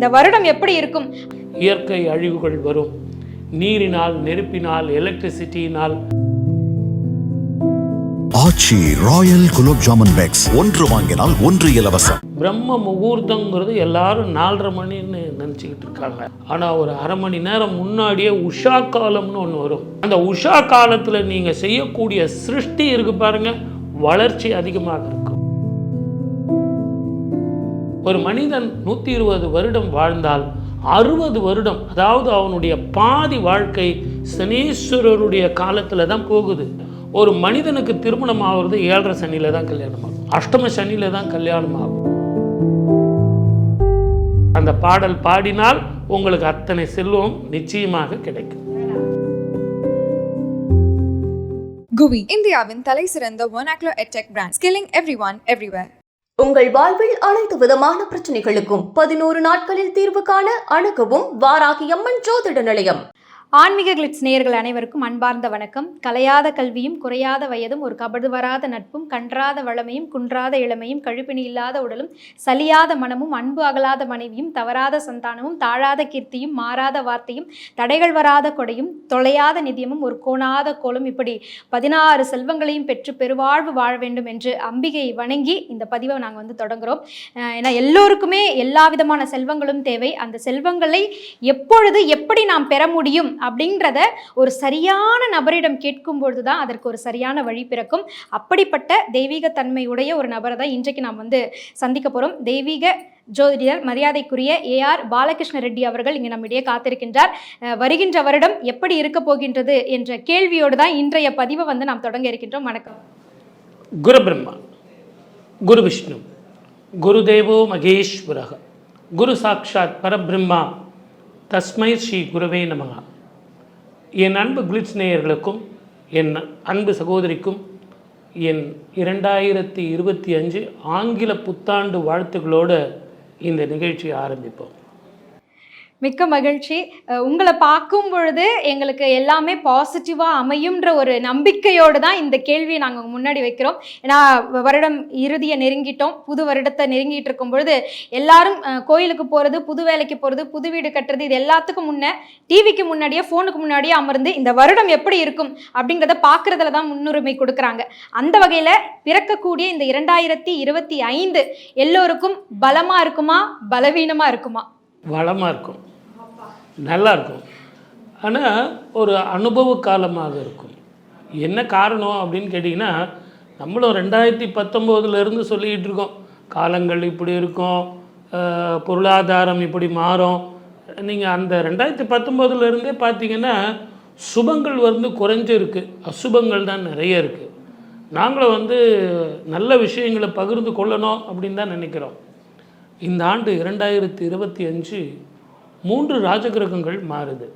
இந்த வருடம் எப்படி இருக்கும்? இயற்கை அழிவுகள் வரும். நீரினால் நெருப்பினால் எலக்ட்ரிசிட்டியினால் ஆச்சி ராயல் குலோப் ஜாமுன் பேக்ஸ். ஒன்று வாங்கினால் ஒன்று இலவசம். பிரம்ம முகூர்த்தங்கிறது எல்லாரும் நாலரை மணின்னு நினச்சிக்கிட்டு இருக்காங்க. ஆனால் ஒரு அரை மணி நேரம் முன்னாடியே உஷா காலம்னு ஒன்று வரும். அந்த உஷா காலத்தில் நீங்கள் செய்யக்கூடிய சிருஷ்டி இருக்கு பாருங்க வளர்ச்சி அதிகமாக இருக்கும் ஒரு மனிதன் நூற்றி இருபது வருடம் வாழ்ந்தால் அறுபது வருடம் அதாவது அவனுடைய பாதி வாழ்க்கை சனீஸ்வரருடைய காலத்தில் தான் போகுது. ஒரு மனிதனுக்கு திருமணம் ஆகிறது ஏழரை சனியில் தான் கல்யாணம் ஆகும். அஷ்டம சனியில் தான் கல்யாணம் ஆகும். அந்த பாடல் பாடினால் உங்களுக்கு அத்தனை செல்வம் நிச்சயமாக கிடைக்கும். குவி இந்தியாவின் தலை சிறந்த ஒனாக்லோ edtech brand skilling everyone everywhere உங்கள் வாழ்வில் அனைத்து விதமான பிரச்சனைகளுக்கும் பதினோரு நாட்களில் தீர்வு காண அணுகவும் வாராகி அம்மன் ஜோதிட நிலையம். ஆன்மீக கிளிட்ஸ் நேயர்கள் அனைவருக்கும் அன்பார்ந்த வணக்கம். கலையாத கல்வியும் குறையாத வயதும் ஒரு கபடு வராத நட்பும் கன்றாத வளமையும் குன்றாத இளமையும் கழுப்பினி இல்லாத உடலும் சலியாத மனமும் அன்பு அகலாத மனைவியும் தவறாத சந்தானமும் தாழாத கீர்த்தியும் மாறாத வார்த்தையும் தடைகள் வராத கொடையும் தொலையாத நிதியமும் ஒரு கோணாத கோலும் இப்படி பதினாறு செல்வங்களையும் பெற்று பெருவாழ்வு வாழ வேண்டும் என்று அம்பிகை வணங்கி இந்த பதிவை நாங்கள் வந்து தொடங்குகிறோம் ஏன்னா எல்லோருக்குமே எல்லா விதமான செல்வங்களும் தேவை. அந்த செல்வங்களை எப்பொழுது எப்படி நாம் பெற முடியும் அப்படின்றத ஒரு சரியான நபரிடம் கேட்கும் பொழுது தான் அதற்கு ஒரு சரியான வழி பிறக்கும். அப்படிப்பட்ட தெய்வீக உடைய ஒரு நபரை தான் இன்றைக்கு நாம் வந்து சந்திக்க போகிறோம் தெய்வீக ஜோதிடர் மரியாதைக்குரிய ஏஆர் பாலகிருஷ்ண ரெட்டி அவர்கள் இங்கே நம்மிடையே காத்திருக்கின்றார். வருகின்ற வருடம் எப்படி இருக்க போகின்றது என்ற கேள்வியோடு தான் இன்றைய பதிவை வந்து நாம் தொடங்க இருக்கின்றோம். வணக்கம். குரு பிரம்மா குரு விஷ்ணு குருதேவோ மகேஸ்வரக குரு சாட்சாத் பரபிரம்மா தஸ்மை ஸ்ரீ குருவே நமகா. என் அன்பு குளிட்ஸ் நேயர்களுக்கும் என் அன்பு சகோதரிக்கும் என் இரண்டாயிரத்தி இருபத்தி அஞ்சு ஆங்கில புத்தாண்டு வாழ்த்துக்களோடு இந்த நிகழ்ச்சியை ஆரம்பிப்போம். மிக்க மகிழ்ச்சி. உங்களை பார்க்கும் பொழுது எங்களுக்கு எல்லாமே பாசிட்டிவாக அமையும்ன்ற ஒரு நம்பிக்கையோடு தான் இந்த கேள்வியை நாங்கள் முன்னாடி வைக்கிறோம். ஏன்னா வ- வருடம் இறுதியை நெருங்கிட்டோம். புது வருடத்தை நெருங்கிட்டு இருக்கும் பொழுது எல்லாரும் கோயிலுக்கு போகிறது புது வேலைக்கு போகிறது புது வீடு கட்டுறது இது எல்லாத்துக்கும் முன்னே டிவிக்கு முன்னாடியே ஃபோனுக்கு முன்னாடியே அமர்ந்து இந்த வருடம் எப்படி இருக்கும் அப்படிங்கிறத பார்க்குறதுல தான் முன்னுரிமை கொடுக்குறாங்க. அந்த வகையில் பிறக்கக்கூடிய இந்த இரண்டாயிரத்தி இருபத்தி ஐந்து எல்லோருக்கும் பலமாக இருக்குமா? பலவீனமாக இருக்குமா? வளமாக இருக்கும். நல்லாயிருக்கும் ஆனால் ஒரு அனுபவ காலமாக இருக்கும். என்ன காரணம் அப்படின்னு கேட்டிங்கன்னா நம்மளும் ரெண்டாயிரத்தி பத்தொம்போதுலேருந்து சொல்லிக்கிட்டு இருக்கோம். காலங்கள் இப்படி இருக்கும் பொருளாதாரம் இப்படி மாறும். நீங்கள் அந்த ரெண்டாயிரத்தி பத்தொம்போதுலேருந்தே பார்த்தீங்கன்னா சுபங்கள் வந்து குறைஞ்சிருக்கு. அசுபங்கள் தான் நிறைய இருக்குது நாங்களும் வந்து நல்ல விஷயங்களை பகிர்ந்து கொள்ளணும் அப்படின்னு தான் நினைக்கிறோம். இந்த ஆண்டு இரண்டாயிரத்தி இருபத்தி அஞ்சு மூன்று ராஜகிரகங்கள் மாறுது.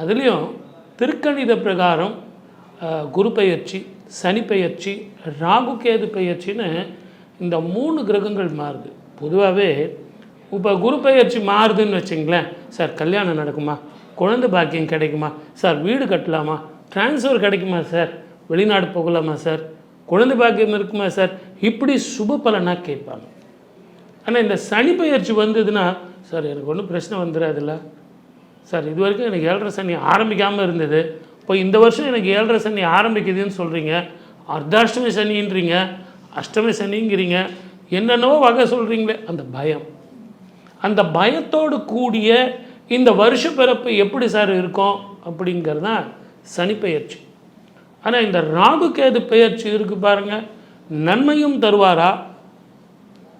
அதுலேயும் திருக்கணித பிரகாரம் குரு பயிற்சி சனி பயிற்சி ராகு கேது இந்த மூணு கிரகங்கள் மாறுது. பொதுவாகவே இப்போ குரு பயிற்சி மாறுதுன்னு வச்சிங்களேன் சார் கல்யாணம் நடக்குமா? குழந்தை பாக்கியம் கிடைக்குமா? சார் வீடு கட்டலாமா? டிரான்ஸ்ஃபர் கிடைக்குமா சார்? வெளிநாடு போகலாமா சார்? குழந்தை பாக்கியம் இருக்குமா சார்? இப்படி சுப பலனாக கேட்பாங்க. ஆனால் இந்த சனி பயிற்சி வந்ததுன்னா சார் எனக்கு ஒன்றும் பிரச்சனை வந்துடாதுல்ல சார் இது வரைக்கும் எனக்கு ஏழரை சனி ஆரம்பிக்காமல் இருந்தது. இப்போ இந்த வருஷம் எனக்கு ஏழரை சனி ஆரம்பிக்குதுன்னு சொல்கிறீங்க அர்த்தாஷ்டமி சனின்றீங்க. அஷ்டமி சனிங்கிறீங்க. என்னென்னவோ வகை சொல்கிறீங்களே அந்த பயம். அந்த பயத்தோடு கூடிய இந்த வருஷ பிறப்பு எப்படி சார் இருக்கும் அப்படிங்கிறது தான் சனி பெயர்ச்சி. ஆனால் இந்த ராகு கேது பெயர்ச்சி இருக்குது பாருங்கள் நன்மையும் தருவாரா?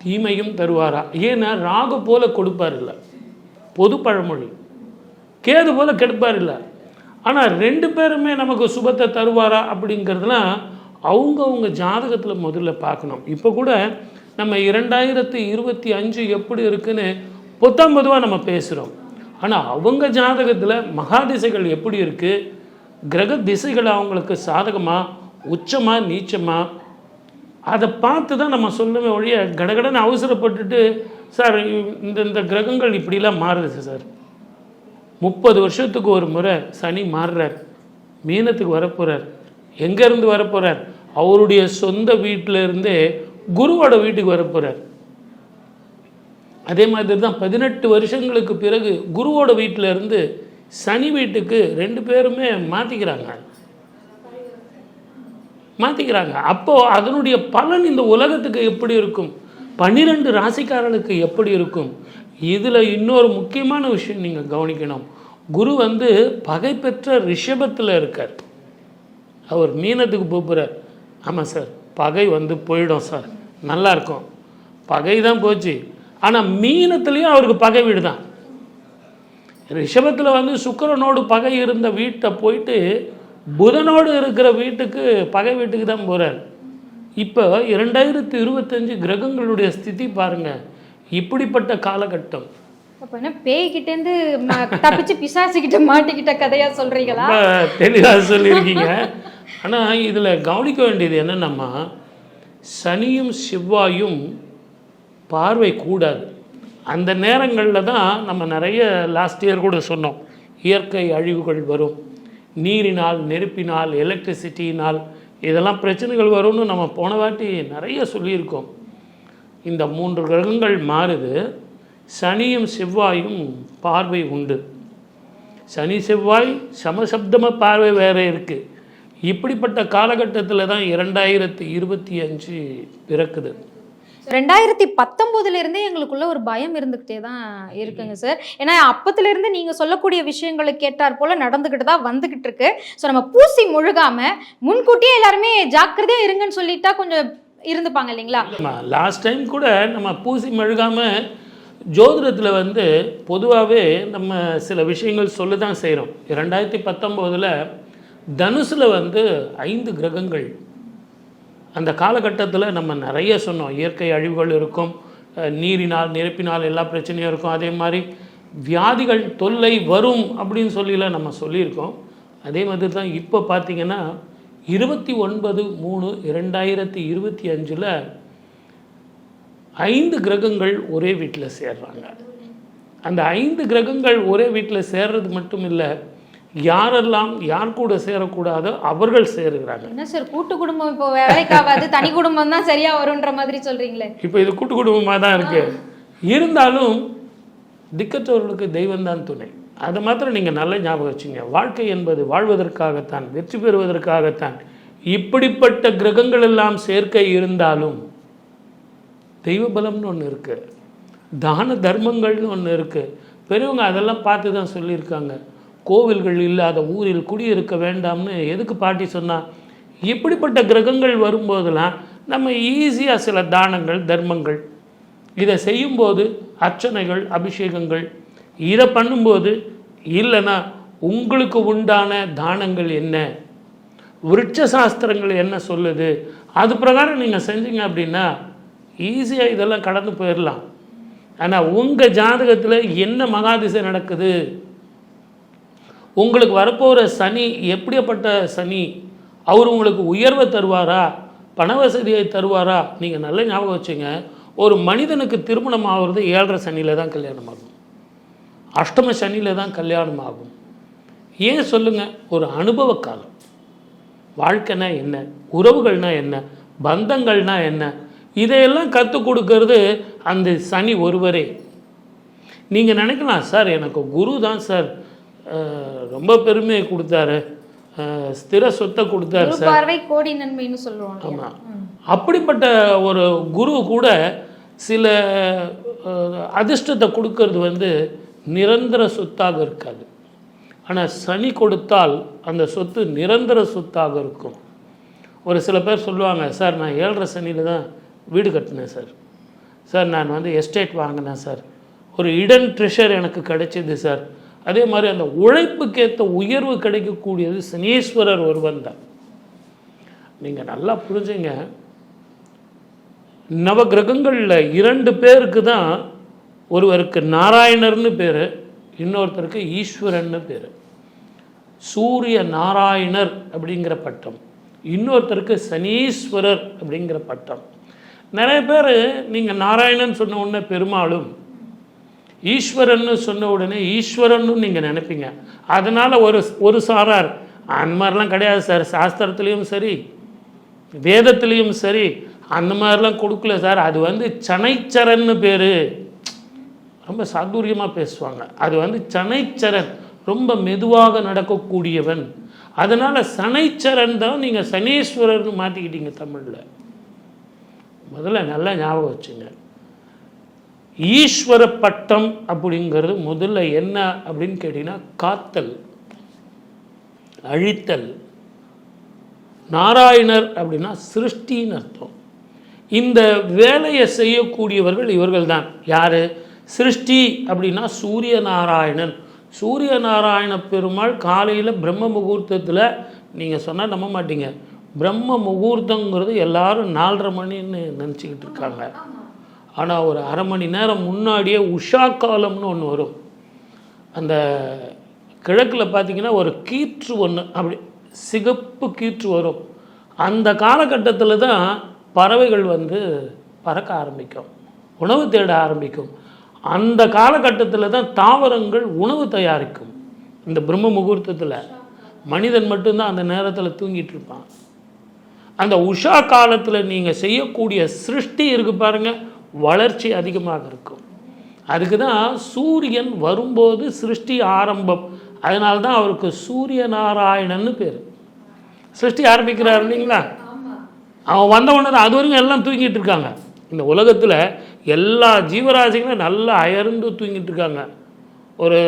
தீமையும் தருவாரா? ஏன்னா ராகு போல கொடுப்பார் இல்லை பொது பழமொழி. கேது போல கெடுப்பார் இல்லை ஆனால் ரெண்டு பேருமே நமக்கு சுபத்தை தருவாரா அப்படிங்கிறதுலாம் அவங்கவுங்க ஜாதகத்தில் முதல்ல பார்க்கணும். இப்போ கூட நம்ம இரண்டாயிரத்தி இருபத்தி அஞ்சு எப்படி இருக்குன்னு பொத்தாம் பொதுவாக நம்ம பேசுகிறோம் ஆனால் அவங்க ஜாதகத்தில் மகாதிசைகள் எப்படி இருக்குது கிரக திசைகள் அவங்களுக்கு சாதகமாக உச்சமாக நீச்சமாக அதை பார்த்து தான் நம்ம சொல்லவே ஒழிய கடகடன்னு அவசரப்பட்டுட்டு சார் இந்த இந்த கிரகங்கள் இப்படிலாம் மாறுது சார். முப்பது வருஷத்துக்கு ஒரு முறை சனி மாறுறார். மீனத்துக்கு வரப்போகிறார் எங்கேருந்து வரப்போகிறார் அவருடைய சொந்த வீட்டில் இருந்தே குருவோட வீட்டுக்கு வரப்போகிறார் அதே மாதிரி தான் பதினெட்டு வருஷங்களுக்கு பிறகு குருவோட வீட்டில் இருந்து சனி வீட்டுக்கு ரெண்டு பேருமே மாற்றிக்கிறாங்க மாற்றிக்கிறாங்க அப்போது அதனுடைய பலன் இந்த உலகத்துக்கு எப்படி இருக்கும்? பன்னிரெண்டு ராசிக்காரர்களுக்கு எப்படி இருக்கும்? இதில் இன்னொரு முக்கியமான விஷயம் நீங்கள் கவனிக்கணும். குரு வந்து பகை பெற்ற ரிஷபத்தில் இருக்கார். அவர் மீனத்துக்கு போகிறார் ஆமாம் சார் பகை வந்து போயிடும் சார். நல்லா இருக்கும். பகை தான் போச்சு. ஆனால் மீனத்துலேயும் அவருக்கு பகை வீடு தான் ரிஷபத்தில் வந்து சுக்கரனோடு பகை இருந்த வீட்டை போயிட்டு புதனோடு இருக்கிற வீட்டுக்கு பகை வீட்டுக்கு தான் போகிறார் இப்போ இரண்டாயிரத்தி இருபத்தஞ்சு கிரகங்களுடைய ஸ்திதி பாருங்க. இப்படிப்பட்ட காலகட்டம். அப்ப என்ன பேய்கிட்டேருந்து தப்பிச்சு பிசாசுகிட்ட மாட்டிக்கிட்ட கதையா சொல்றீங்களா? ரொம்ப தெளிவாக சொல்லியிருக்கீங்க. ஆனால் இதில் கவனிக்க வேண்டியது என்னென்னம்மா? சனியும் செவ்வாயும் பார்வை கூடாது. அந்த நேரங்களில் தான் நம்ம நிறைய லாஸ்ட் இயர் கூட சொன்னோம். இயற்கை அழிவுகள் வரும். நீரினால் நெருப்பினால் எலக்ட்ரிசிட்டினால் இதெல்லாம் பிரச்சனைகள் வரும்னு நம்ம போன வாட்டி நிறைய சொல்லியிருக்கோம். இந்த மூன்று கிரகங்கள் மாறுது. சனியும் செவ்வாயும் பார்வை உண்டு. சனி செவ்வாய் சமசப்தம பார்வை வேறு இருக்குது இப்படிப்பட்ட காலகட்டத்தில் தான் இரண்டாயிரத்தி இருபத்தி அஞ்சு பிறக்குது. ரெண்டாயிரத்தி பத்தொன்பதுல இருந்தே எங்களுக்குள்ள ஒரு பயம் இருந்துகிட்டே தான் இருக்குங்க சார். ஏன்னா அப்பத்துல இருந்து நீங்க சொல்லக்கூடிய விஷயங்களை கேட்டார் போல நடந்துகிட்டு தான் வந்துகிட்டு இருக்கு. ஸோ நம்ம பூசி முழுகாம முன்கூட்டியே எல்லாருமே ஜாக்கிரதையா இருங்கன்னு சொல்லிட்டா கொஞ்சம் இருந்துப்பாங்க இல்லைங்களா? லாஸ்ட் டைம் கூட நம்ம பூசி மெழுகாமல் ஜோதிடத்தில் வந்து பொதுவாகவே நம்ம சில விஷயங்கள் சொல்ல தான் செய்கிறோம் ரெண்டாயிரத்தி பத்தொம்போதில் தனுசில் வந்து ஐந்து கிரகங்கள் அந்த காலகட்டத்தில் நம்ம நிறைய சொன்னோம். இயற்கை அழிவுகள் இருக்கும் நீரினால் நெருப்பினால் எல்லா பிரச்சனையும் இருக்கும். அதே மாதிரி வியாதிகள் தொல்லை வரும் அப்படின்னு சொல்லிலாம் நம்ம சொல்லியிருக்கோம். அதே மாதிரி தான் இப்போ பார்த்தீங்கன்னா இருபத்தி ஒன்பது மூணு இரண்டாயிரத்தி இருபத்தி அஞ்சில் ஐந்து கிரகங்கள் ஒரே வீட்டில் சேர்றாங்க. அந்த ஐந்து கிரகங்கள் ஒரே வீட்டில் சேர்றது மட்டும் இல்லை யாரெல்லாம் யார் கூட சேரக்கூடாதோ அவர்கள் சேருகிறாங்க என்ன சார் கூட்டு குடும்பம் இப்போ வேலைக்காகாது தனி குடும்பம் தான் சரியா வரும்ன்ற மாதிரி சொல்றீங்களே. இப்போ இது கூட்டு குடும்பமாக தான் இருக்கு. இருந்தாலும் திக்கற்றவர்களுக்கு தெய்வம்தான் துணை. அதை மாத்திரம் நீங்கள் நல்ல ஞாபகம் வச்சுங்க. வாழ்க்கை என்பது வாழ்வதற்காகத்தான் வெற்றி பெறுவதற்காகத்தான். இப்படிப்பட்ட கிரகங்கள் எல்லாம் சேர்க்கை இருந்தாலும் தெய்வ பலம்னு ஒன்று இருக்கு. தான தர்மங்கள்னு ஒன்று இருக்கு. பெரியவங்க அதெல்லாம் பார்த்து தான் சொல்லியிருக்காங்க. கோவில்கள் இல்லாத ஊரில் குடியிருக்க வேண்டாம்னு எதுக்கு பாட்டி சொன்னால் இப்படிப்பட்ட கிரகங்கள் வரும்போதெல்லாம் நம்ம ஈஸியாக சில தானங்கள் தர்மங்கள். இதை செய்யும்போது அர்ச்சனைகள் அபிஷேகங்கள். இதை பண்ணும்போது இல்லைன்னா உங்களுக்கு உண்டான தானங்கள் என்ன? விருட்ச சாஸ்திரங்கள் என்ன சொல்லுது? அது பிரகாரம் நீங்கள் செஞ்சீங்க அப்படின்னா ஈஸியாக இதெல்லாம் கடந்து போயிடலாம் ஆனால் உங்கள் ஜாதகத்தில் என்ன மகாதிசை நடக்குது? உங்களுக்கு வரப்போகிற சனி எப்படிப்பட்ட சனி? அவர் உங்களுக்கு உயர்வை தருவாரா? பண வசதியை தருவாரா? நீங்கள் நல்ல ஞாபகம் வச்சுங்க. ஒரு மனிதனுக்கு திருமணம் ஆகிறது ஏழரை சனியில் தான் கல்யாணம் ஆகும் அஷ்டம சனியில் தான் கல்யாணம் ஆகும் ஏன் சொல்லுங்கள் ஒரு அனுபவ காலம். வாழ்க்கைனா என்ன? உறவுகள்னா என்ன? பந்தங்கள்னா என்ன? இதையெல்லாம் கற்றுக் கொடுக்கறது அந்த சனி ஒருவரே. நீங்கள் நினைக்கலாம் சார் எனக்கு குரு தான் சார். ரொம்ப பெருமையை கொடுத்தாரு. ஸ்திர சொத்தை கொடுத்தாரு பார்வை கோடி நன்மைன்னு இல்லையா? ஆமாம் அப்படிப்பட்ட ஒரு குரு கூட சில அதிர்ஷ்டத்தை கொடுக்கறது வந்து நிரந்தர சொத்தாக இருக்காது. ஆனால் சனி கொடுத்தால் அந்த சொத்து நிரந்தர சொத்தாக இருக்கும். ஒரு சில பேர் சொல்லுவாங்க சார் நான் ஏழரை சனியில் தான் வீடு கட்டினேன் சார். சார் நான் வந்து எஸ்டேட் வாங்கினேன் சார். ஒரு இடன் ட்ரெஷர் எனக்கு கிடைச்சிது சார். அதே மாதிரி அந்த உழைப்புக்கேற்ற உயர்வு கிடைக்கக்கூடியது சனீஸ்வரர் ஒருவன் தான். நீங்கள் நல்லா புரிஞ்சுங்க. நவகிரகங்களில் இரண்டு பேருக்கு தான் ஒருவருக்கு நாராயணர்னு பேர் இன்னொருத்தருக்கு ஈஸ்வரன்னு பேர். சூரிய நாராயணர் அப்படிங்கிற பட்டம் இன்னொருத்தருக்கு சனீஸ்வரர் அப்படிங்கிற பட்டம். நிறைய பேர் நீங்கள் நாராயணன் சொன்ன உடனே பெருமாளும் ஈஸ்வரன்னு சொன்ன உடனே ஈஸ்வரன்னு நீங்கள் நினைப்பீங்க. அதனால் ஒரு ஒரு சாரார் அந்த மாதிரிலாம் கிடையாது சார் சாஸ்திரத்துலேயும் சரி வேதத்துலேயும் சரி அந்த மாதிரிலாம் கொடுக்கல சார். அது வந்து சனைச்சரன்னு பேர். ரொம்ப சாதுரியமாக பேசுவாங்க. அது வந்து சனைச்சரன் ரொம்ப மெதுவாக நடக்கக்கூடியவன். அதனால் சனைச்சரன் தான் நீங்கள் சனீஸ்வரர்னு மாற்றிக்கிட்டீங்க தமிழில். முதல்ல நல்லா ஞாபகம் வச்சுங்க. ஈஸ்வர பட்டம் அப்படிங்கிறது முதல்ல என்ன அப்படின்னு கேட்டிங்கன்னா காத்தல். அழித்தல். நாராயணர் அப்படின்னா சிருஷ்டின்னு அர்த்தம். இந்த வேலையை செய்யக்கூடியவர்கள் இவர்கள் தான் யார்? சிருஷ்டி அப்படின்னா சூரிய நாராயணன் சூரிய நாராயண பெருமாள் காலையில் பிரம்ம முகூர்த்தத்தில் நீங்கள் சொன்னால் நம்ப மாட்டீங்க. பிரம்ம முகூர்த்தங்கிறது எல்லாரும் நாலரை மணின்னு நினச்சிக்கிட்டு இருக்காங்க. ஆனால் ஒரு அரை மணி நேரம் முன்னாடியே உஷா காலம்னு ஒன்று வரும். அந்த கிழக்கில் பார்த்தீங்கன்னா ஒரு கீற்று ஒன்று அப்படி சிகப்பு கீற்று வரும். அந்த காலகட்டத்தில் தான் பறவைகள் வந்து பறக்க ஆரம்பிக்கும் உணவு தேட ஆரம்பிக்கும். அந்த காலகட்டத்தில் தான் தாவரங்கள் உணவு தயாரிக்கும். இந்த பிரம்ம முகூர்த்தத்தில் மனிதன் மட்டும்தான் அந்த நேரத்தில் தூங்கிட்டு இருப்பான். அந்த உஷா காலத்தில் நீங்கள் செய்யக்கூடிய சிருஷ்டி இருக்கு பாருங்கள் வளர்ச்சி அதிகமாக இருக்கும். அதுக்கு தான் சூரியன் வரும்போது சிருஷ்டி ஆரம்பம். அதனால தான் அவருக்கு சூரிய நாராயணன்னு பேர். சிருஷ்டி ஆரம்பிக்கிறார் இல்லைங்களா? அவன் வந்த உடனே தான் அது வரைக்கும் எல்லாம் தூங்கிட்டு இருக்காங்க. இந்த உலகத்தில் எல்லா ஜீவராசிகளும் நல்லா அயர்ந்து தூங்கிட்டு இருக்காங்க. ஒரு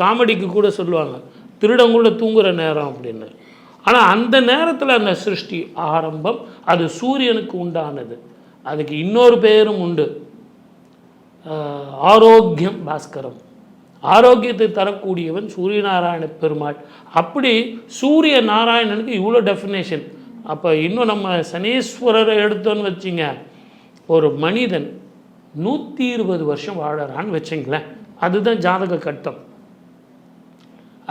காமெடிக்கு கூட சொல்லுவாங்க திருடன் கூட தூங்குற நேரம் அப்படின்னு. ஆனால் அந்த நேரத்தில் அந்த சிருஷ்டி ஆரம்பம் அது சூரியனுக்கு உண்டானது. அதுக்கு இன்னொரு பெயரும் உண்டு. ஆரோக்கியம் பாஸ்கரம். ஆரோக்கியத்தை தரக்கூடியவன் சூரியநாராயண பெருமாள். அப்படி சூரிய நாராயணனுக்கு இவ்வளோ டெஃபினேஷன் அப்போ இன்னும் நம்ம சனீஸ்வரரை எடுத்தோன்னு வச்சிங்க ஒரு மனிதன் நூற்றி இருபது வருஷம் வாழறான்னு வச்சிங்களேன் அதுதான் ஜாதக கட்டம்.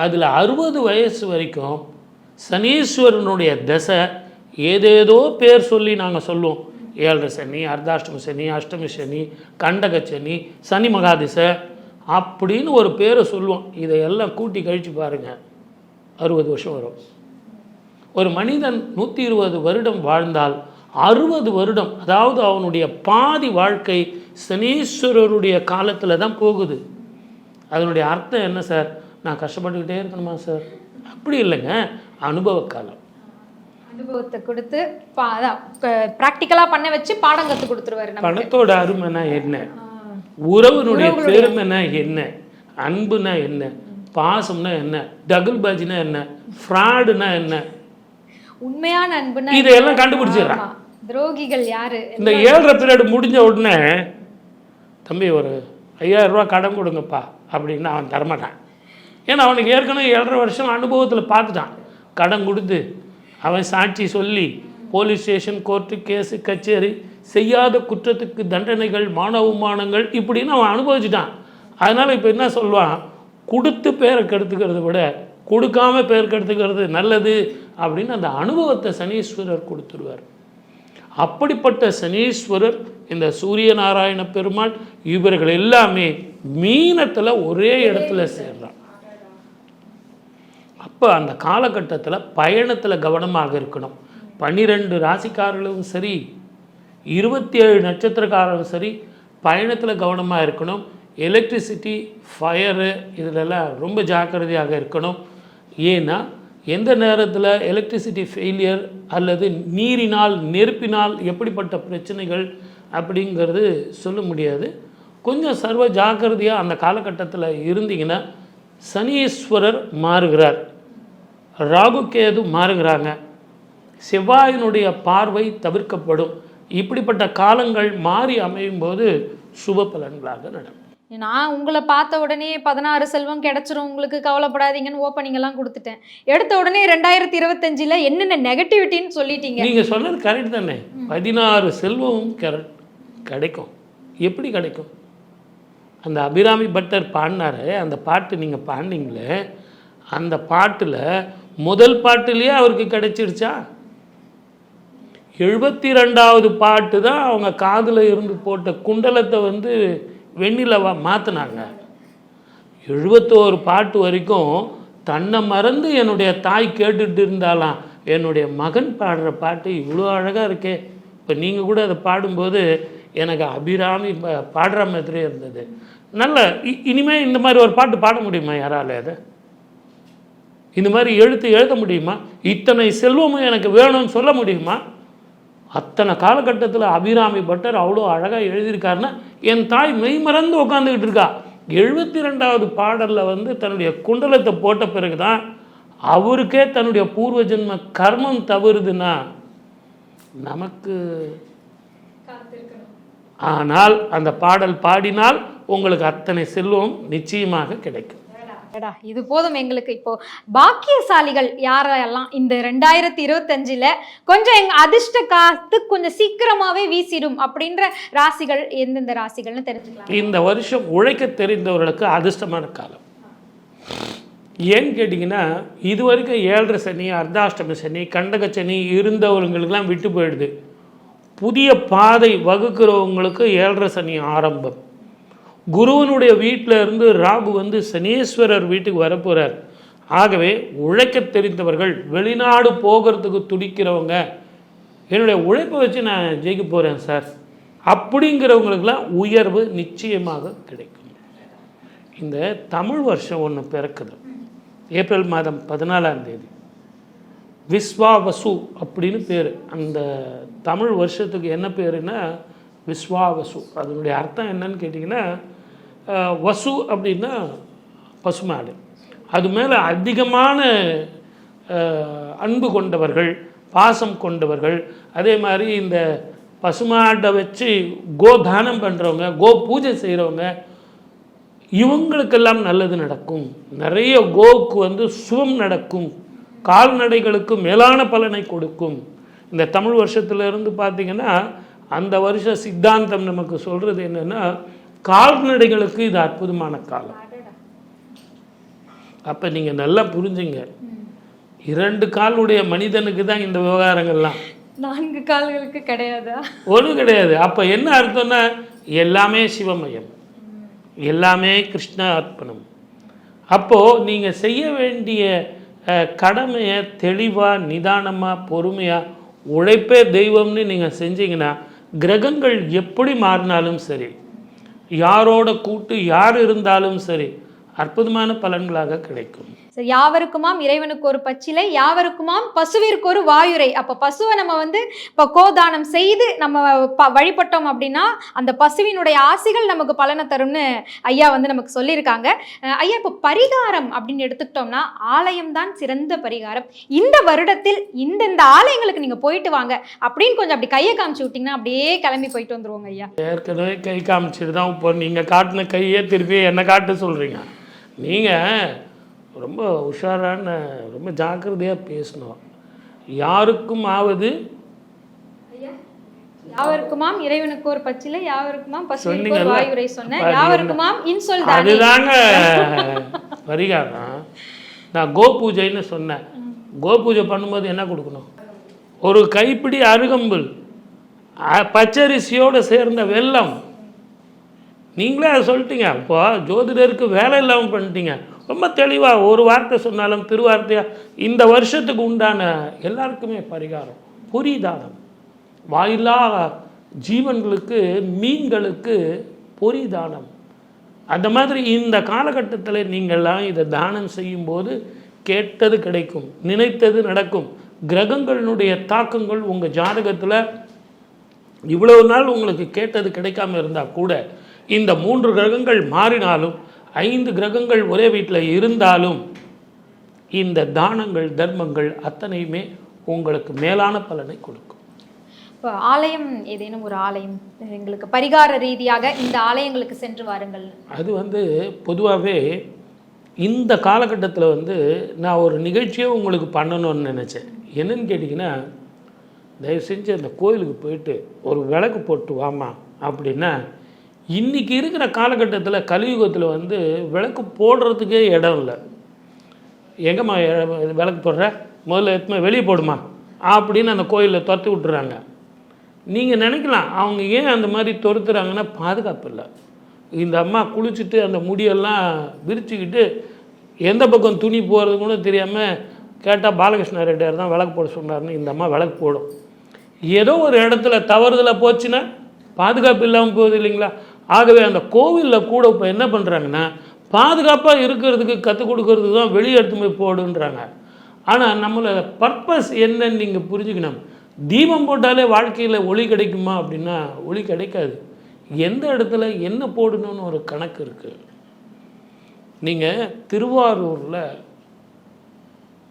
அதில் அறுபது வயசு வரைக்கும் சனீஸ்வரனுடைய தசை ஏதேதோ பேர் சொல்லி நாங்கள் சொல்லுவோம். ஏழரை சனி அர்த்தாஷ்டம சனி அஷ்டமி சனி கண்டக சனி சனி மகாதிசை அப்படின்னு ஒரு பேரை சொல்லுவோம். இதையெல்லாம் கூட்டி கழித்து பாருங்கள் அறுபது வருஷம் வரும். ஒரு மனிதன் நூற்றி இருபது வருடம் வாழ்ந்தால் அறுபது வருடம் அதாவது அவனுடைய பாதி வாழ்க்கை சனீஸ்வரருடைய காலத்தில் தான் போகுது. அதனுடைய அர்த்தம் என்ன சார்? நான் கஷ்டப்பட்டுக்கிட்டே இருக்கணுமா சார்? அப்படி இல்லைங்க. அனுபவ காலம். அனுபவத்தை கொடுத்து ப்ராக்டிக்கலாக பண்ண வச்சு பாடம் கற்றுக் கொடுத்துருவாரு பணத்தோட அருமைனா என்ன? உறவுனுடைய பெருமைனா என்ன? அன்புனா என்ன? பாசம்னா என்ன? டபுள் பாஜினா என்ன? ஃப்ராடுனா என்ன? உண்மையான அன்புனா இதையெல்லாம் கண்டுபிடிச்சிடுறான். துரோகிகள் யாரு? இந்த ஏழரை பீரியட் முடிஞ்ச உடனே தம்பி ஒரு ஐயாயிரம் ரூபா கடன் கொடுங்கப்பா அப்படின்னு அவன் தரமாட்டான். ஏன்னா அவனுக்கு ஏற்கனவே ஏழரை வருஷம் அனுபவத்தில் பார்த்துட்டான். கடன் கொடுத்து அவன் சாட்சி சொல்லி போலீஸ் ஸ்டேஷன் கோர்ட்டு கேஸு கச்சேரி செய்யாத குற்றத்துக்கு தண்டனைகள் மானவமானங்கள் இப்படின்னு அவன் அனுபவிச்சிட்டான். அதனால் இப்போ என்ன சொல்லுவான்? கொடுத்து பேரை கெடுத்துக்கிறத விட கொடுக்காம பேர் கெடுத்துக்கிறது நல்லது அப்படின்னு அந்த அனுபவத்தை சனீஸ்வரர் கொடுத்துருவார். அப்படிப்பட்ட சனீஸ்வரர் இந்த சூரிய நாராயண பெருமாள் இவர்கள் எல்லாமே மீனத்தில் ஒரே இடத்துல சேர்றான். அப்போ அந்த காலகட்டத்தில் பயணத்தில் கவனமாக இருக்கணும். பன்னிரெண்டு ராசிக்காரர்களும் சரி இருபத்தி ஏழு நட்சத்திரக்காரரும் சரி பயணத்தில் கவனமாக இருக்கணும். எலக்ட்ரிசிட்டி ஃபயரு இதிலெல்லாம் ரொம்ப ஜாக்கிரதையாக இருக்கணும். ஏன்னா எந்த நேரத்தில் எலக்ட்ரிசிட்டி ஃபெயிலியர் அல்லது நீரினால் நெருப்பினால் எப்படிப்பட்ட பிரச்சனைகள் அப்படிங்கிறது சொல்ல முடியாது. கொஞ்சம் சர்வ ஜாக்கிரதையாக அந்த காலகட்டத்தில் இருந்தீங்கன்னா சனீஸ்வரர் மாறுகிறார். ராகு கேது மாறுகிறாங்க. செவ்வாயினுடைய பார்வை தவிர்க்கப்படும். இப்படிப்பட்ட காலங்கள் மாறி அமையும் போது சுப பலன்களாக நடக்கும் நான் உங்களை பார்த்த உடனே பதினாறு செல்வம் கிடைச்சிரும். உங்களுக்கு கவலைப்படாதீங்கன்னு ஓப்பனிங் எல்லாம் கொடுத்துட்டேன். எடுத்த உடனே ரெண்டாயிரத்தி இருபத்தஞ்சில் என்னென்ன நெகட்டிவிட்டின்னு சொல்லிட்டீங்க. நீங்கள் சொன்னது கரெக்ட் தானே. பதினாறு செல்வமும் கிடைக்கும். எப்படி கிடைக்கும்? அந்த அபிராமி பட்டர் பாடினாரு. அந்த பாட்டு நீங்கள் பாடினீங்களே அந்த பாட்டில் முதல் பாட்டுலேயே அவருக்கு கிடைச்சிருச்சா? எழுபத்தி ரெண்டாவது பாட்டு தான் அவங்க காதில் இருந்து போட்ட குண்டலத்தை வந்து வெண்ணிலவா மாற்றினாங்க எழுபத்தோரு பாட்டு வரைக்கும் தன்னை மறந்து என்னுடைய தாய் கேட்டுட்டு இருந்தாலாம் என்னுடைய மகன் பாடுற பாட்டு இவ்வளோ அழகாக இருக்கே. இப்போ நீங்கள் கூட அதை பாடும்போது எனக்கு அபிராமி பாடுற மாதிரியே இருந்தது. நல்ல இனிமேல் இந்த மாதிரி ஒரு பாட்டு பாட முடியுமா யாரால அதை? இந்த மாதிரி எழுத்து எழுத முடியுமா? இத்தனை செல்வமும் எனக்கு வேணும்னு சொல்ல முடியுமா? அத்தனை காலகட்டத்தில் அபிராமி பட்டர் அவ்வளோ அழகாக எழுதியிருக்காருன்னா என் தாய் மெய்மறந்து உட்காந்துக்கிட்டு இருக்கா. எழுபத்தி ரெண்டாவது பாடலில் வந்து தன்னுடைய குண்டலத்தை போட்ட பிறகு தான் அவருக்கே தன்னுடைய பூர்வ ஜென்ம கர்மம் தவறுதுன்னா நமக்கு ஆனால் அந்த பாடல் பாடினால் உங்களுக்கு அத்தனை செல்வம் நிச்சயமாக கிடைக்கும். அடடா, இது போதும் எங்களுக்கு. இப்போ பாக்கியசாலிகள் யாரெல்லாம் இந்த ரெண்டாயிரத்தி இருபத்தஞ்சில் கொஞ்சம் எங்கள் அதிர்ஷ்ட காத்து கொஞ்சம் சீக்கிரமாகவே வீசிடும் அப்படின்ற ராசிகள் எந்தெந்த ராசிகள்னு தெரிஞ்சுக்கலாம். இந்த வருஷம் உழைக்க தெரிந்தவர்களுக்கு அதிர்ஷ்டமான காலம். ஏன்னு கேட்டிங்கன்னா இது வரைக்கும் ஏழரை சனி அர்த்தாஷ்டம சனி கண்டக சனி இருந்தவங்களுக்கெல்லாம் விட்டு போயிடுது. புதிய பாதை வகுக்கிறவங்களுக்கு ஏழரை சனி ஆரம்பம். குருவனுடைய வீட்டில் இருந்து ராகு வந்து சனீஸ்வரர் வீட்டுக்கு வரப்போகிறார் ஆகவே உழைக்க தெரிந்தவர்கள் வெளிநாடு போகிறதுக்கு துடிக்கிறவங்க என்னுடைய உழைப்பை வச்சு நான் ஜெயிக்க போகிறேன் சார். அப்படிங்கிறவங்களுக்கெல்லாம் உயர்வு நிச்சயமாக கிடைக்கும். இந்த தமிழ் வருஷம் ஒன்று பிறக்குது. ஏப்ரல் மாதம் பதினாலாம் தேதி. விஸ்வாவசு அப்படின்னு பேர். அந்த தமிழ் வருஷத்துக்கு என்ன பேருன்னா விஸ்வாவசு. அதனுடைய அர்த்தம் என்னன்னு கேட்டிங்கன்னா வசு அப்படின்னா பசுமாடு. அது மேலே அதிகமான அன்பு கொண்டவர்கள் பாசம் கொண்டவர்கள் அதே மாதிரி இந்த பசுமாட்டை வச்சு கோதானம் பண்ணுறவங்க கோ பூஜை செய்கிறவங்க இவங்களுக்கெல்லாம் நல்லது நடக்கும். நிறைய கோவுக்கு வந்து சுகம் நடக்கும். கால்நடைகளுக்கு மேலான பலனை கொடுக்கும். இந்த தமிழ் வருஷத்துல இருந்து அந்த வருஷ சித்தாந்தம் நமக்கு சொல்கிறது என்னென்னா கால்நடைகளுக்கு இது அற்புதமான காலம். அப்போ நீங்கள் நல்லா புரிஞ்சுங்க. இரண்டு காலுடைய மனிதனுக்கு தான் இந்த விவகாரங்கள்லாம். நான்கு கால்களுக்கு கிடையாதா? ஒன்றும் கிடையாது. அப்போ என்ன அர்த்தம்னா எல்லாமே சிவமயம். எல்லாமே கிருஷ்ண அர்ப்பணம். அப்போது நீங்கள் செய்ய வேண்டிய கடமையை தெளிவாக நிதானமாக பொறுமையாக உழைப்பே தெய்வம்னு நீங்கள் செஞ்சீங்கன்னா கிரகங்கள் எப்படி மாறினாலும் சரி யாரோட கூட்டு யார் இருந்தாலும் சரி அற்புதமான பலன்களாக கிடைக்கும். யாவருக்குமாம் இறைவனுக்கு ஒரு பச்சிலை யாவருக்குமாம் பசுவிற்கு ஒரு வாயுரை. அப்போ பசுவை நம்ம வந்து இப்போ கோதானம் செய்து நம்ம ப வழிபட்டோம் அப்படின்னா அந்த பசுவினுடைய ஆசிகள் நமக்கு பலனை தரும்னு ஐயா வந்து நமக்கு சொல்லியிருக்காங்க. ஐயா இப்போ பரிகாரம் அப்படின்னு எடுத்துக்கிட்டோம்னா ஆலயம் தான் சிறந்த பரிகாரம். இந்த வருடத்தில் இந்தந்த ஆலயங்களுக்கு நீங்கள் போயிட்டு வாங்க அப்படின்னு கொஞ்சம் அப்படி கையை காமிச்சு விட்டிங்கன்னா அப்படியே கிளம்பி போயிட்டு வந்துருவோங்க ஐயா. ஏற்கனவே கை காமிச்சிட்டு தான் இப்போ நீங்கள் காட்டின கையே திருப்பி என்ன காட்டு சொல்கிறீங்க நீங்கள் ரொம்ப உஷாரான ரொம்ப ஜாக்கிரதையாக பேசணும். யாருக்கும் ஆவது யாவருக்குமாம் இறைவனுக்கு ஒரு பச்சிலை யாவருக்குமாம் பசுவிற்கு ஒரு? வாயுரை சொன்னேன் அப்ப யாவருக்குமாம் இன்சொல் அதுதாங்க. பரிகாரம் நான் கோ பூஜைன்னு சொன்னேன். கோ பூஜை பண்ணும்போது என்ன கொடுக்கணும்? ஒரு கைப்பிடி அருகம்புல் பச்சரிசியோடு சேர்ந்த வெல்லம். நீங்களே அதை சொல்லிட்டீங்க. இப்போ ஜோதிடருக்கு வேலை இல்லாமல் பண்ணிட்டீங்க. ரொம்ப தெளிவாக ஒரு வார்த்தை சொன்னாலும் திருவார்த்தையாக இந்த வருஷத்துக்கு உண்டான எல்லாருக்குமே பரிகாரம். பொரிதானம். வாயில்லா ஜீவன்களுக்கு மீன்களுக்கு பொரிதானம். அந்த மாதிரி இந்த காலகட்டத்தில் நீங்கள்லாம் இதை தானம் செய்யும்போது கேட்டது கிடைக்கும் நினைத்தது நடக்கும். கிரகங்களினுடைய தாக்கங்கள் உங்கள் ஜாதகத்தில் இவ்வளவு நாள் உங்களுக்கு கேட்டது கிடைக்காம இருந்தால் கூட இந்த மூன்று கிரகங்கள் மாறினாலும் ஐந்து கிரகங்கள் ஒரே வீட்டில் இருந்தாலும் இந்த தானங்கள் தர்மங்கள் அத்தனையுமே உங்களுக்கு மேலான பலனை கொடுக்கும். இப்போ ஆலயம் ஏதேனும் ஒரு ஆலயம் எங்களுக்கு பரிகார ரீதியாக இந்த ஆலயங்களுக்கு சென்று வாருங்கள். அது வந்து பொதுவாகவே இந்த காலகட்டத்தில் வந்து நான் ஒரு நிகழ்ச்சியை உங்களுக்கு பண்ணணும்னு நினச்சேன். என்னன்னு கேட்டிங்கன்னா தயவு செஞ்சு அந்த கோயிலுக்கு போயிட்டு ஒரு விளக்கு போட்டு வாமா அப்படின்னா இன்றைக்கி இருக்கிற காலகட்டத்தில் கலியுகத்தில் வந்து விளக்கு போடுறதுக்கே இடம் இல்லை. எங்கம்மா விளக்கு போடுற? முதல்ல எத்தனை வெளியே போடுமா? அப்படின்னு அந்த கோயிலில் துரத்தி விட்டுறாங்க. நீங்கள் நினைக்கலாம் அவங்க ஏன் அந்த மாதிரி துரத்துறாங்கன்னா பாதுகாப்பு இல்லை. இந்த அம்மா குளிச்சுட்டு அந்த முடியெல்லாம் விரிச்சுக்கிட்டு எந்த பக்கம் துணி போகிறது கூட தெரியாமல் கேட்டால் பாலகிருஷ்ண ரெட்டியார் தான் விளக்கு போட சொன்னார்னு இந்த அம்மா விளக்கு போடும். ஏதோ ஒரு இடத்துல தவறுதலாக போச்சுன்னா பாதுகாப்பு இல்லாமல் போகுது இல்லைங்களா? ஆகவே அந்த கோவிலில் கூட இப்போ என்ன பண்ணுறாங்கன்னா பாதுகாப்பாக இருக்கிறதுக்கு கற்றுக் கொடுக்கறதுக்கு தான் வெளியே எடுத்து போய் போடுன்றாங்க. ஆனால் நம்மளோட பர்பஸ் என்னன்னு நீங்கள் புரிஞ்சுக்கணும். தீபம் போட்டாலே வாழ்க்கையில் ஒளி கிடைக்குமா அப்படின்னா ஒளி கிடைக்காது. எந்த இடத்துல என்ன போடணும்னு ஒரு கணக்கு இருக்குது நீங்கள் திருவாரூரில்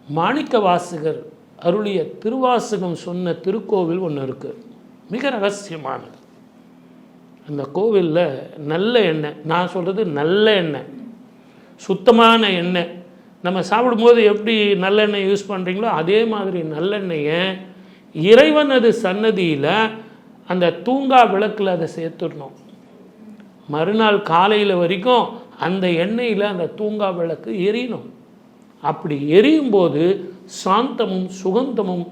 மாணிக்க வாசகர் அருளிய திருவாசகம் சொன்ன திருக்கோவில் ஒன்று இருக்குது மிக ரகசியமானது. அந்த கோவிலில் நல்ல எண்ணெய். நான் சொல்கிறது நல்ல எண்ணெய். சுத்தமான எண்ணெய். நம்ம சாப்பிடும்போது எப்படி நல்லெண்ணெய் யூஸ் பண்ணுறீங்களோ அதே மாதிரி நல்லெண்ணெயை இறைவனது சன்னதியில் அந்த தூங்கா விளக்கில் அதை சேர்த்துடணும். மறுநாள் காலையில் வரைக்கும் அந்த எண்ணெயில் அந்த தூங்கா விளக்கு எரியணும். அப்படி எரியும் போது சாந்தமும் சுகந்தமும்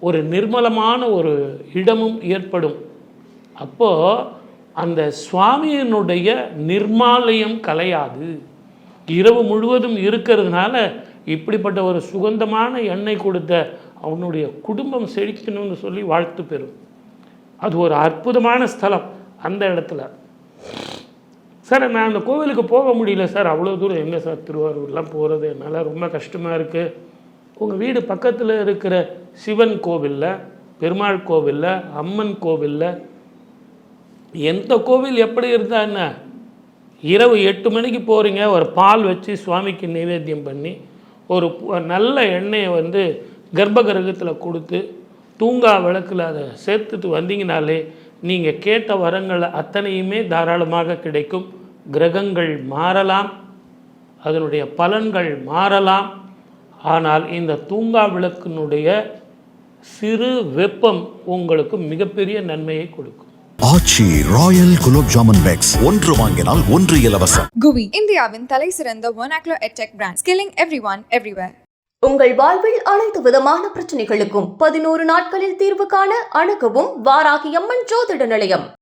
ஒரு நிர்மலமான ஒரு இடமும் ஏற்படும். அப்போது அந்த சுவாமியினுடைய நிர்மாலயம் கலையாது. இரவு முழுவதும் இருக்கிறதுனால இப்படிப்பட்ட ஒரு சுகந்தமான எண்ணெய் கொடுத்த அவனுடைய குடும்பம் செழிக்கணும்னு சொல்லி வாழ்த்து பெறும். அது ஒரு அற்புதமான ஸ்தலம் அந்த இடத்துல. சார் நான் அந்த கோவிலுக்கு போக முடியல சார். அவ்வளோ தூரம் எங்கே சார் திருவாரூர்லாம் போகிறது என்னால் ரொம்ப கஷ்டமாக இருக்குது உங்கள் வீடு பக்கத்தில் இருக்கிற சிவன் கோவிலில் பெருமாள் கோவிலில் அம்மன் கோவிலில் எந்த கோவில் எப்படி இருந்தா என்ன? இரவு எட்டு மணிக்கு போகிறீங்க ஒரு பால் வச்சு சுவாமிக்கு நைவேத்தியம் பண்ணி ஒரு நல்ல எண்ணெயை வந்து கர்ப்பகிரகத்தில் கொடுத்து தூங்கா விளக்கில் அதை சேர்த்துட்டு வந்தீங்கனாலே நீங்கள் கேட்ட வரங்கள் அத்தனையுமே தாராளமாக கிடைக்கும். கிரகங்கள் மாறலாம் அதனுடைய பலன்கள் மாறலாம். ஆனால் இந்த தூங்கா விளக்கினுடைய சிறு வெப்பம் உங்களுக்கு மிகப்பெரிய நன்மையை கொடுக்கும். Aachi royal gulab jamun packs. ஒன்று வாங்கினால் ஒன்று இலவசம். GUI இந்தியாவின் தலை சிறந்த vernacular edtech brand skilling everyone everywhere. உங்கள் வாழ்வில் அனைத்து விதமான பிரச்சனைகளுக்கும் பதினோரு நாட்களில் தீர்வு காண அணுகவும் வாராகி அம்மன் ஜோதிட நிலையம்.